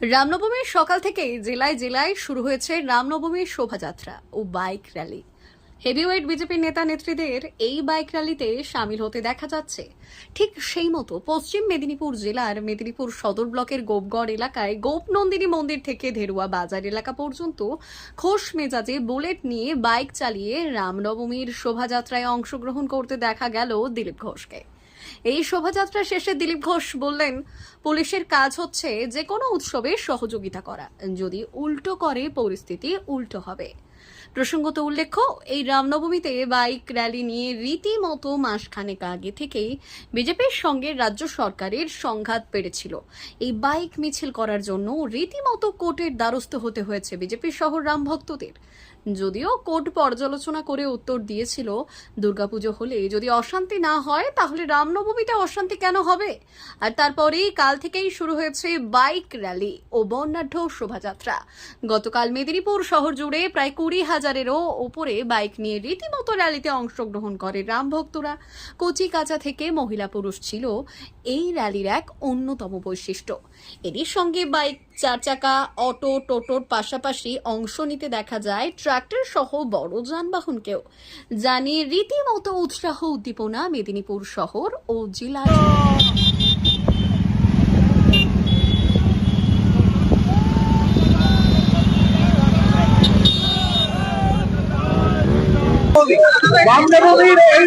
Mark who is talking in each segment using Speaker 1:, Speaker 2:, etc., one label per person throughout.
Speaker 1: রামনবমীর সকাল থেকে জেলায় জেলায় শুরু হয়েছে রামনবমীর শোভাযাত্রা ও বাইক র্যালি। হেভিওয়েট বিজেপির নেতা নেত্রীদের এই বাইক র্যালিতে সামিল হতে দেখা যাচ্ছে। ঠিক সেই মতো পশ্চিম মেদিনীপুর জেলার মেদিনীপুর সদর ব্লকের গোপগড় এলাকায় গোপনন্দিনী মন্দির থেকে ধেরুয়া বাজার এলাকা পর্যন্ত খোশ মেজাজে বুলেট নিয়ে বাইক চালিয়ে রামনবমীর শোভাযাত্রায় অংশগ্রহণ করতে দেখা গেল দিলীপ ঘোষকে। এই শোভাযাত্রা শেষে দিলীপ ঘোষ বললেন, পুলিশের কাজ হচ্ছে যে কোনো উৎসবে সহযোগিতা করা। যদি উল্টো করে, পরিস্থিতি উল্টো হবে। প্রসঙ্গত উল্লেখ্য, এই রামনবমীতে বাইক র্যালি নিয়ে রীতিমতো মাসখানেক আগে থেকেই বিজেপির সঙ্গে রাজ্য সরকারের সংঘাত বেড়েছিল। এই বাইক মিছিল করার জন্য রীতিমতো কোর্টের দ্বারস্থ হতে হয়েছে বিজেপির শহর রাম ভক্তদের যদিও কোর্ট পর্যালোচনা করে উত্তর দিয়েছিল, দুর্গাপুজো হলে যদি অশান্তি না হয়, তাহলে রামনবমীতে অশান্তি কেন হবে? আর তারপরেই কাল থেকেই শুরু হয়েছে বাইক র্যালি ও বর্ণাঢ্য শোভাযাত্রা। গতকাল মেদিনীপুর শহর জুড়ে প্রায় কুড়ি হাজারেরও ওপরে বাইক নিয়ে রীতিমতো র্যালিতে অংশগ্রহণ করে রাম ভক্তরা কচি কাঁচা থেকে মহিলা পুরুষ ছিল এই র্যালির এক অন্যতম বৈশিষ্ট্য। এরই সঙ্গে বাইক চার চাকা অটো, টোটোর পাশাপাশি অংশ নিতে দেখা যায় ট্রাক্টর সহ বড় যানবাহনকেও। জানিয়ে রীতিমতো উৎসাহ, উদ্দীপনা মেদিনীপুর শহর ও জেলার
Speaker 2: রামদেবীর এই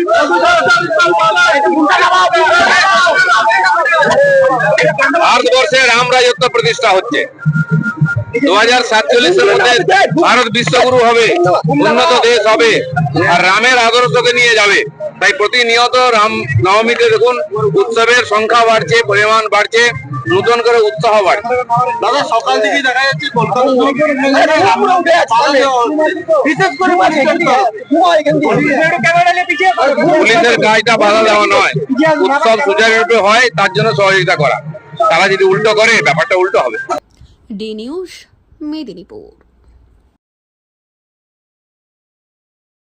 Speaker 3: ভারতবর্ষে রাম প্রতিষ্ঠা হচ্ছে। দু হাজার সাতচল্লিশের মধ্যে ভারত বিশ্বগুরু হবে উন্নত দেশ হবে আর রামের আদর্শকে নিয়ে যাবে তাই প্রতিনিয়ত রাম নবমীতে দেখুন উৎসবের সংখ্যা বাড়ছে পরিমাণ বাড়ছে নতুন করে উৎসাহ বাড়ছে
Speaker 2: দাদা সকাল থেকে দেখা যাচ্ছে কলকাতা বিশেষ করে
Speaker 3: পুলিশের কাজটা বাধা দেওয়া নয় উৎসব সুচারুরূপে হয় তার জন্য সহযোগিতা করা তারা যদি উল্টো করে ব্যাপারটা উল্টো হবে
Speaker 1: ডি নিউজ মেদিনীপুর।